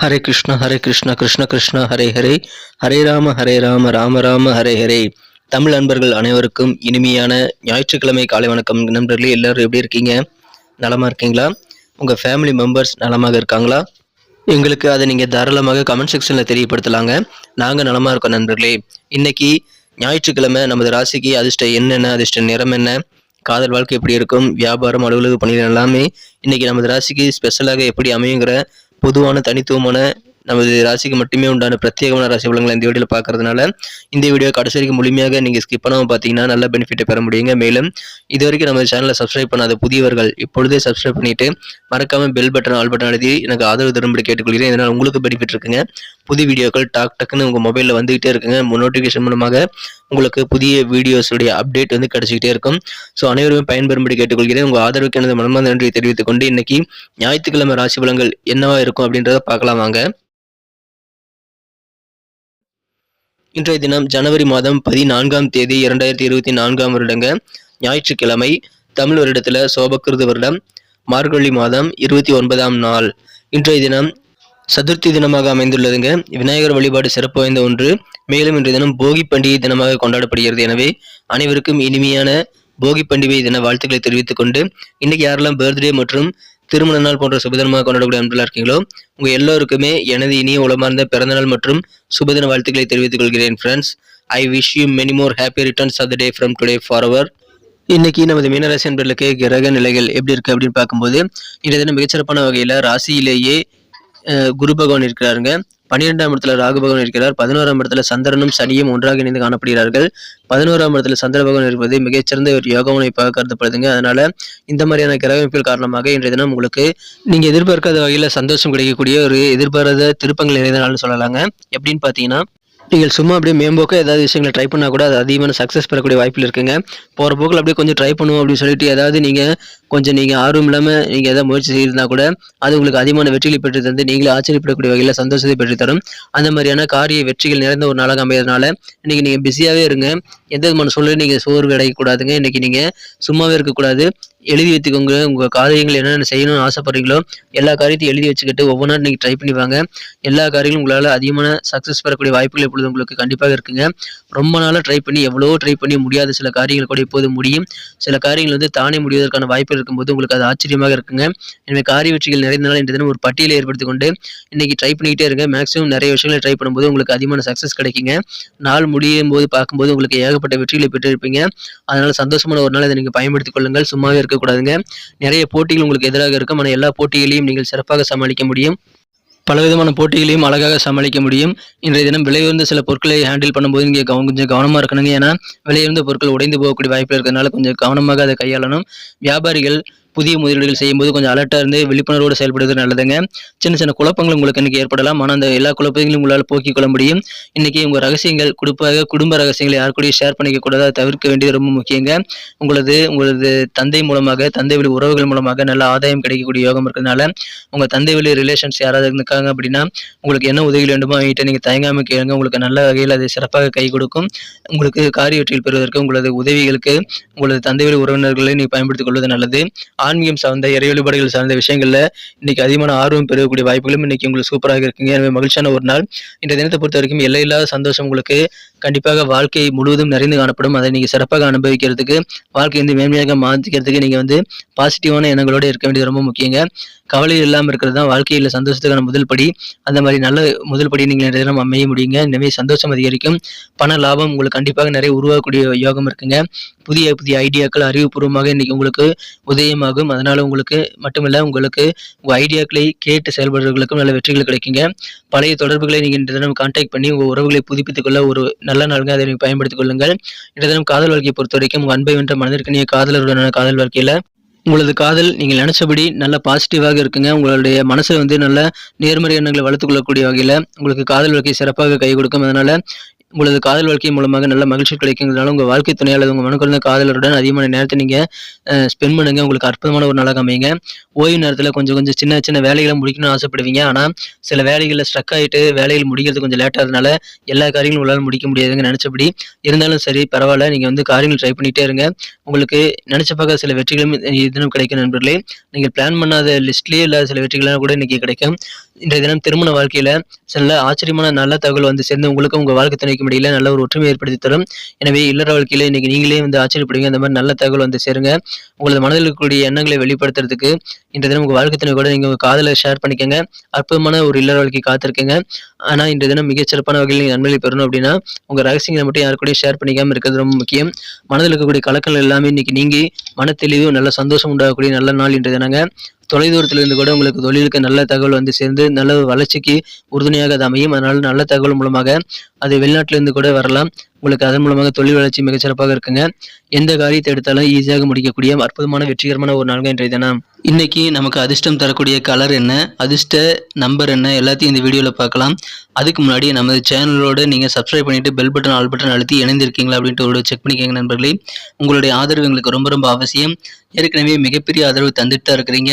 ஹரே கிருஷ்ண ஹரே கிருஷ்ண கிருஷ்ண கிருஷ்ண ஹரே ஹரே. ஹரே ராம ஹரே ராம ராம ராம ஹரே ஹரே. தமிழ் நண்பர்கள் அனைவருக்கும் இனிமையான ஞாயிற்றுக்கிழமை காலை வணக்கம். நண்பர்களே எல்லாரும் எப்படி இருக்கீங்க? நலமாக இருக்கீங்களா? உங்கள் ஃபேமிலி மெம்பர்ஸ் நலமாக இருக்காங்களா? எங்களுக்கு அதை நீங்கள் தாராளமாக கமெண்ட் செக்ஷனில் தெரியப்படுத்தலாங்க. நாங்கள் நலமாக இருக்கோம் நண்பர்களே. இன்னைக்கு ஞாயிற்றுக்கிழமை நமது ராசிக்கு அதிர்ஷ்டம் என்னென்ன அதிர்ஷ்ட நிறம் என்ன? காதல் வாழ்க்கை எப்படி இருக்கும்? வியாபாரம் அலுவலக பணிகள் எல்லாமே இன்னைக்கு நமது ராசிக்கு ஸ்பெஷலாக எப்படி அமையுங்கிற பொதுவான தனித்துவமான நமது ராசிக்கு மட்டுமே உண்டான பிரத்யேகமான ராசி பலங்களை இந்த வீடியோவில் பார்க்கறதுனால இந்த வீடியோ கடைசி வரைக்கும் முழுமையாக நீங்கள் ஸ்கிப் பண்ணாமல் பார்த்தீங்கன்னா நல்ல பெனிஃபிட்டை பெற முடியுங்க. மேலும் இது வரைக்கும் நம்ம சேனலை சப்ஸ்கிரைப் பண்ணாத புதியவர்கள் இப்பொழுதே சப்ஸ்கிரைப் பண்ணிட்டு மறக்காமல் பெல் பட்டன் ஆல் பட்டன் எழுதி எனக்கு ஆதரவு தரும்படி கேட்டுக்கொள்கிறேன். இதனால் உங்களுக்கு பெனிஃபிட் இருக்குங்க. புது வீடியோக்கள் டாக் டக்குன்னு உங்கள் மொபைலில் வந்துகிட்டே இருக்குங்க. நோட்டிஃபிகேஷன் மூலமாக உங்களுக்கு புதிய வீடியோஸுடைய அப்டேட் வந்து கிடைச்சிக்கிட்டே இருக்கும். ஸோ அனைவருமே பயன்பெறும்படி கேட்டுக்கொள்கிறேன். உங்கள் ஆதரவுக்கு எனது மனமார்ந்த நன்றியை தெரிவித்துக் கொண்டு இன்னைக்கு ஞாயிற்றுக்கிழமை ராசி பலங்கள் என்னவா இருக்கும் அப்படின்றத பார்க்கலாம் வாங்க. இன்றைய தினம் ஜனவரி மாதம் பதினான்காம் தேதி இரண்டாயிரத்தி இருபத்தி நான்காம் வருடங்க. ஞாயிற்றுக்கிழமை தமிழ் வருடத்தில் சோபக்கிருது வருடம் மார்கழி மாதம் இருபத்தி ஒன்பதாம் நாள். இன்றைய தினம் சதுர்த்தி தினமாக அமைந்துள்ளதுங்க. விநாயகர் வழிபாடு சிறப்பு வாய்ந்த ஒன்று. மேலும் இன்றைய தினம் போகி பண்டிகை தினமாக கொண்டாடப்படுகிறது. எனவே அனைவருக்கும் இனிமையான போகி பண்டிகை தின வாழ்த்துக்களை தெரிவித்துக் கொண்டு இன்னைக்கு யாரெல்லாம் பர்த்டே மற்றும் திருமண நாள் போன்ற சுபதினமாக கொண்டாடக்கூடிய அன்பெல்லாம் இருக்கீங்களோ உங்கள் எல்லோருக்குமே எனது இனிய உளமார்ந்த பிறந்தநாள் மற்றும் சுபதின வாழ்த்துக்களை தெரிவித்துக் கொள்கிறேன் friends I wish you many more happy returns of the day from today forward இன்னைக்கு நமது மீனராசி அன்பர்களுக்கு கிரக நிலைகள் எப்படி இருக்கு அப்படின்னு பார்க்கும்போது இன்றைய தினம் மிகச்சிறப்பான வகையில் ராசியிலேயே குரு பகவான் இருக்கிறாருங்க. பன்னிரெண்டாம் இடத்துல ராகு பகவான் இருக்கிறார். பதினோராம் இடத்துல சந்திரனும் சனியும் ஒன்றாக இணைந்து காணப்படுகிறார்கள். பதினோராம் இடத்துல சந்திர பகவான் இருப்பது மிகச்சிறந்த ஒரு யோக அமைப்பாக கருதப்படுதுங்க. அதனால இந்த மாதிரியான கிரகமைப்புகள் காரணமாக இன்றைய தினம் உங்களுக்கு நீங்க எதிர்பார்க்காத வகையில சந்தோஷம் கிடைக்கக்கூடிய ஒரு எதிர்பாராத திருப்பங்கள் நிறைந்த நாள்னு சொல்லலாங்க. எப்படின்னு பார்த்தீங்கன்னா நீங்கள் சும்மா அப்படியே மேம்போக்க ஏதாவது விஷயங்களை ட்ரை பண்ணால் கூட அது அதிகமான சக்ஸஸ் பெறக்கூடிய வாய்ப்பில் இருக்குங்க. போகிற போக்கில் அப்படியே கொஞ்சம் ட்ரை பண்ணுவோம் அப்படின்னு சொல்லிட்டு ஏதாவது நீங்கள் கொஞ்சம் நீங்கள் ஆர்வம் இல்லாமல் நீங்கள் எதாவது முயற்சி செய்திருந்தா கூட அது உங்களுக்கு அதிகமான வெற்றிகளை பெற்று தந்து நீங்களே ஆச்சரியப்படக்கூடிய வகையில் சந்தோஷத்தை பெற்று தரும். அந்த மாதிரியான காரிய வெற்றிகள் நிறைந்த ஒரு நாளாக அமையறதுனால இன்னைக்கு நீங்கள் பிஸியாகவே இருங்க. எந்த விதமான சூழ்நிலையும் நீங்கள் சோர்வு அடையக்கூடாதுங்க இன்றைக்கி நீங்கள் சும்மாவே இருக்கக்கூடாது எழுதி வச்சுக்கோங்க. உங்கள் காரியங்கள் என்னென்ன செய்யணும்னு ஆசைப்படுறீங்களோ எல்லா காரியத்தையும் எழுதி வச்சுக்கிட்டு ஒவ்வொரு நாள் நீங்கள் ட்ரை பண்ணி வாங்க. எல்லா காரியங்களும் உங்களால் அதிகமான சக்ஸஸ் பெறக்கூடிய வாய்ப்புகள் இப்பொழுது உங்களுக்கு கண்டிப்பாக இருக்குங்க. ரொம்ப நாளாக ட்ரை பண்ணி எவ்வளவோ ட்ரை பண்ணி முடியாத சில காரியங்கள் கூட இப்போது முடியும். சில காரியங்கள் வந்து தானே முடிவதற்கான வாய்ப்பு இருக்கும்போது உங்களுக்கு அது ஆச்சரியமாக இருக்குங்க. எனவே காரிய வெற்றிகள் நிறைந்த நாள் இன்று தினம் ஒரு பட்டியலை ஏற்படுத்தி கொண்டு இன்னைக்கு ட்ரை பண்ணிக்கிட்டே இருங்க. மேக்ஸிமம் நிறைய விஷயங்களை ட்ரை பண்ணும்போது உங்களுக்கு அதிகமான சக்ஸஸ் கிடைக்குங்க. நாள் முடியும் போது பார்க்கும்போது உங்களுக்கு ஏகப்பட்ட வெற்றிகளை பெற்றிருப்பீங்க. அதனால் சந்தோஷமான ஒரு நாள் இதை நீங்கள் பயன்படுத்திக் கொள்ளுங்கள். சும்மாவே இருக்க இருக்கக்கூடாதுங்க. நிறைய போட்டிகள் உங்களுக்கு எதிராக இருக்கும். ஆனால் எல்லா போட்டிகளையும் நீங்கள் சிறப்பாக சமாளிக்க முடியும். பலவிதமான போட்டிகளையும் அழகாக சமாளிக்க முடியும். இன்றைய தினம் விலையுயர்ந்த சில பொருட்களை ஹேண்டில் பண்ணும்போது இங்கே கொஞ்சம் கவனமாக இருக்கணுங்க. ஏன்னா விலையுயர்ந்த பொருட்கள் உடைந்து போகக்கூடிய வாய்ப்பு இருக்கிறதுனால கொஞ்சம் கவனமாக அதை கையாளணும். வியாபாரிகள் புதிய முதலீடுகள் செய்யும்போது கொஞ்சம் அலர்ட்டாக இருந்து விழிப்புணர்வோடு செயல்படுவது நல்லதுங்க. சின்ன சின்ன குழப்பங்கள் உங்களுக்கு இன்னைக்கு ஏற்படலாம். ஆனால் அந்த எல்லா குழப்பங்களையும் உங்களால் போக்கிக் கொள்ள முடியும். இன்னைக்கு உங்கள் ரகசியங்கள் குறிப்பாக குடும்ப ரகசியங்களை யார் கூடயும் ஷேர் பண்ணிக்க கூடாது. அதை தவிர்க்க வேண்டியது ரொம்ப முக்கியங்க. உங்களது உங்களது தந்தை மூலமாக தந்தை வழி உறவுகள் மூலமாக நல்ல ஆதாயம் கிடைக்கக்கூடிய யோகம் இருக்கிறதுனால உங்கள் தந்தை வழி ரிலேஷன்ஸ் யாராவது இருக்காங்க அப்படின்னா உங்களுக்கு என்ன உதவி வேண்டுமோ அவங்ககிட்ட நீங்கள் தயங்காமல் கேளுங்க. உங்களுக்கு நல்ல வகையில் அது சிறப்பாக கை கொடுக்கும். உங்களுக்கு காரிய வெற்றியில் பெறுவதற்கு உங்களது உதவிகளுக்கு உங்களது தந்தை வழி உறவினர்களை நீங்கள் பயன்படுத்திக் கொள்வது நல்லது. ஆன்மீகம் சார்ந்த இறை வழிபாடுகள் சார்ந்த விஷயங்கள்ல இன்னைக்கு அதிகமான ஆர்வம் பெறக்கூடிய வாய்ப்புகளும் இன்னைக்கு உங்களுக்கு சூப்பராக இருக்குங்க. எனவே மகிழ்ச்சியான ஒரு நாள். இந்த தினத்தை பொறுத்த வரைக்கும் எல்லையில்லாத சந்தோஷம் உங்களுக்கு கண்டிப்பாக வாழ்க்கை முழுவதும் நிறைந்து காணப்படும். அதை நீங்கள் சிறப்பாக அனுபவிக்கிறதுக்கு வாழ்க்கை வந்து மேன்மையாக மாற்றிக்கிறதுக்கு நீங்கள் வந்து பாசிட்டிவான எண்ணங்களோடு இருக்க வேண்டியது ரொம்ப முக்கியங்க. கவலை இல்லாமல் இருக்கிறது தான் வாழ்க்கையில் சந்தோஷத்துக்கான முதல் படி. அந்த மாதிரி நல்ல முதல் படி நீங்கள் நிறைய தினம் அமைய முடியுங்க. எனவே சந்தோஷம் அதிகரிக்கும். பண லாபம் உங்களுக்கு கண்டிப்பாக நிறைய உருவாகக்கூடிய யோகம் இருக்குங்க. புதிய புதிய ஐடியாக்கள் அறிவுபூர்வமாக இன்னைக்கு உங்களுக்கு உதயமாகும். அதனால உங்களுக்கு மட்டுமல்ல உங்களுக்கு உங்கள் ஐடியாக்களை கேட்டு செயல்படுறவர்களுக்கும் நல்ல வெற்றிகள் கிடைக்குங்க. பழைய தொடர்புகளை நீங்கள் இன்றைய தினம் கான்டாக்ட் பண்ணி உங்கள் உறவுகளை புதுப்பித்துக் கொள்ள ஒரு நல்ல நாளுங்க. அதை நீங்கள் பயன்படுத்திக் கொள்ளுங்கள். இந்த தினம் காதல் வாழ்க்கையை பொறுத்த வரைக்கும் அன்பை வென்ற மனதிற்கனிய காதலருடனான காதல் வாழ்க்கையில் உங்களது காதல் நீங்கள் நினச்சபடி நல்ல பாசிட்டிவாக இருக்குங்க. உங்களுடைய மனசை வந்து நல்ல நேர்மறை எண்ணங்களை வளர்த்துக்கொள்ளக்கூடிய வகையில் உங்களுக்கு காதல் வாழ்க்கை சிறப்பாக கை கொடுக்கும். அதனால் உங்களது காதல் வாழ்க்கை மூலமாக நல்ல மகிழ்ச்சி கிடைக்குங்கிறதுனால உங்கள் வாழ்க்கை துணை அல்லது உங்கள் மனக்குழந்த காதலருடன் அதிகமான நேரத்தை நீங்கள் ஸ்பெண்ட் பண்ணுங்க. உங்களுக்கு அற்புதமான ஒரு நாளாக அமையுங்க. ஓய்வு நேரத்தில் கொஞ்சம் கொஞ்சம் சின்ன சின்ன வேலைகளை முடிக்கணும்னு ஆசைப்படுவீங்க. ஆனால் சில வேலைகளில் ஸ்ட்ரக் ஆகிட்டு வேலைகள் முடிக்கிறது கொஞ்சம் லேட் ஆகிறதுனால எல்லா காரியங்களும் உங்களால் முடிக்க முடியாதுங்க நினச்சபடி. இருந்தாலும் சரி பரவாயில்ல. நீங்கள் வந்து காரியங்கள் ட்ரை பண்ணிகிட்டே இருங்க. உங்களுக்கு நினச்ச பார்க்க சில வெற்றிகளும் இ- தினம் கிடைக்கும் நண்பர்களே. நீங்கள் பிளான் பண்ணாத லிஸ்ட்லேயே இல்லாத சில வெற்றிகள்லாம் கூட இன்றைக்கி கிடைக்கும். இன்றைய தினம் திருமண வாழ்க்கையில் சில ஆச்சரியமான நல்ல தகவல் வந்து சேர்ந்து உங்களுக்கும் உங்கள் வாழ்க்கை துணைக்கும் இடையில நல்ல ஒரு ஒற்றுமை ஏற்படுத்தி தரும். எனவே இல்லற வாழ்க்கையில் இன்னைக்கு நீங்களே வந்து ஆச்சரியப்படுவீங்க. அந்த மாதிரி நல்ல தகவல் வந்து சேருங்க. உங்களது மனதில் இருக்கக்கூடிய எண்ணங்களை வெளிப்படுத்துறதுக்கு இன்றைய தினம் உங்கள் வாழ்க்கை துணை கூட நீங்கள் உங்கள் காதலை ஷேர் பண்ணிக்கோங்க. அற்புதமான ஒரு இல்லற வாழ்க்கை காத்திருக்கீங்க. ஆனால் இன்றைய தினம் மிகச்சிறப்பான வகையில் நீங்கள் நன்மையை பெறணும் அப்படின்னா உங்கள் ரகசியங்களை மட்டும் யாரு கூடயும் ஷேர் பண்ணிக்காமல் இருக்கிறது ரொம்ப முக்கியம். மனதில் இருக்கக்கூடிய கலக்கங்கள் எல்லாமே இன்னைக்கு நீங்கி தெளிவு நல்ல சந்தோஷம் உண்டாகக்கூடிய நல்ல நாள் இன்றைய தினங்க. தொலைதூரத்துல இருந்து கூட உங்களுக்கு தொழிலுக்கு நல்ல தகவல் வந்து சேர்ந்து நல்ல வளர்ச்சிக்கு உறுதுணையாக அது அமையும். அதனால நல்ல தகவல் மூலமாக அது வெளிநாட்டில இருந்து கூட வரலாம். உங்களுக்கு அதன் மூலமாக தொழில் வளர்ச்சி மிகச்சிறப்பாக இருக்குங்க. எந்த காரியத்தை எடுத்தாலும் ஈஸியாக முடிக்கக்கூடிய அற்புதமான வெற்றிகரமான ஒரு நாள்கள் இன்றைய தினம் இன்னைக்கு நமக்கு அதிர்ஷ்டம் தரக்கூடிய கலர் என்ன? அதிர்ஷ்ட நம்பர் என்ன? எல்லாத்தையும் இந்த வீடியோவில் பார்க்கலாம். அதுக்கு முன்னாடி நமது சேனலோடு நீங்கள் சப்ஸ்கிரைப் பண்ணிவிட்டு பெல் பட்டன் ஆல் பட்டன் அழுத்தி இணைந்திருக்கீங்களா அப்படின்ட்டு ஒரு செக் பண்ணிக்கோங்க நண்பர்களே. உங்களுடைய ஆதரவு எங்களுக்கு ரொம்ப ரொம்ப அவசியம். ஏற்கனவே மிகப்பெரிய ஆதரவு தந்துட்டு தான் இருக்கிறீங்க.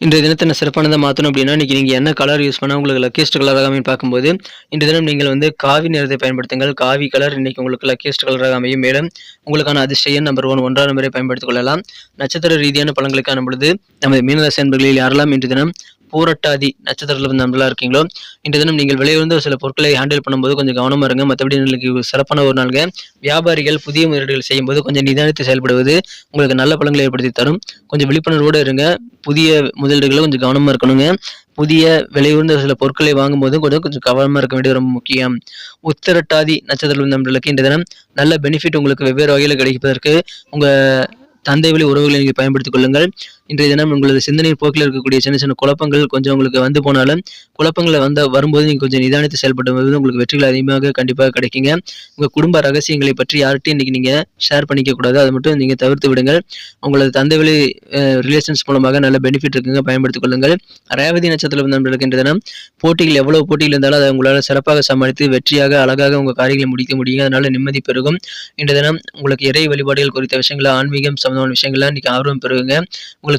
இன்றைய தினத்தை நான் சிறப்பானதாக மாற்றணும் அப்படின்னா இன்றைக்கி நீங்கள் என்ன கலர் யூஸ் பண்ணால் உங்களுக்கு லக்கியஸ்ட் கலராக அமையும் பார்க்கும்போது இன்றைய தினம் நீங்கள் வந்து காவி நிறத்தை பயன்படுத்துங்கள். காவி கலர் இன்னைக்கு உங்களுக்கு லக்கியஸ்ட் கலராக அமையும். மேலும் உங்களுக்கான அதிர்ஷ்ட நம்பர் ஒன் ஒன்றாம் நம்பரை பயன்படுத்திக் கொள்ளலாம். நட்சத்திர ரீதியான பழங்களுக்கான பொழுது நமது மீனராசி அன்பர்களில் யாரெல்லாம் இன்றைய தினம் பூரட்டாதி நட்சத்திரத்தில் வந்து நம்பலாம் இருக்கீங்களோ? இன்று தினம் நீங்கள் விலையுறந்த சில பொருட்களை ஹேண்டில் பண்ணும்போது கொஞ்சம் கவனமாக இருங்க. மற்றபடி உங்களுக்கு சிறப்பான ஒரு நாளுங்க. வியாபாரிகள் புதிய முதலீடுகள் செய்யும்போது கொஞ்சம் நிதானித்து செயல்படுவது உங்களுக்கு நல்ல பலங்களை ஏற்படுத்தி தரும். கொஞ்சம் விழிப்புணர்வோடு இருங்க. புதிய முதலீடுகளை கொஞ்சம் கவனமாக இருக்கணுங்க. புதிய விலையுறந்த சில பொருட்களை வாங்கும்போது கொஞ்சம் கொஞ்சம் கவனமாக இருக்க வேண்டியது ரொம்ப முக்கியம். உத்திரட்டாதி நட்சத்திரம் நம்பளுக்கு இந்த தினம் நல்ல பெனிஃபிட் உங்களுக்கு வெவ்வேறு வகையில் கிடைப்பதற்கு உங்கள் தந்தை வழி உறவுகளை நீங்கள் பயன்படுத்திக் கொள்ளுங்கள். இன்றைய தினம் உங்களது சிந்தனை போக்கில் இருக்கக்கூடிய சின்ன சின்ன குழப்பங்கள் கொஞ்சம் உங்களுக்கு வந்து போனாலும் குழப்பங்களை வந்த வரும்போது நீங்கள் கொஞ்சம் நிதானித்து செயல்படும்போது உங்களுக்கு வெற்றிகள் அதிகமாக கண்டிப்பாக கிடைக்குங்க. உங்கள் குடும்ப ரகசியங்களை பற்றி யார்கிட்டையும் இன்றைக்கி நீங்கள் ஷேர் பண்ணிக்க கூடாது. அதை மட்டும் நீங்கள் தவிர்த்து விடுங்கள். உங்களது தந்தை வழி ரிலேஷன்ஸ் மூலமாக நல்ல பெனிஃபிட் இருக்குங்க. பயன்படுத்திக் கொள்ளுங்கள். ரேவதி நட்சத்திரம் நண்பர்களுக்கு இன்றைய தினம் போட்டிகள் எவ்வளோ போட்டிகள் இருந்தாலும் அதை உங்களால் சிறப்பாக சமாளித்து வெற்றியாக அழகாக உங்கள் காரியங்களை முடிக்க முடியும் அதனால் நிம்மதி பெருகும். இன்றைய தினம் உங்களுக்கு இறை வழிபாடுகள் குறித்த விஷயங்கள ஆன்மீகம் சம்பந்தமான விஷயங்கள்லாம் இன்றைக்கி ஆர்வம் பெறுங்க உங்களுக்கு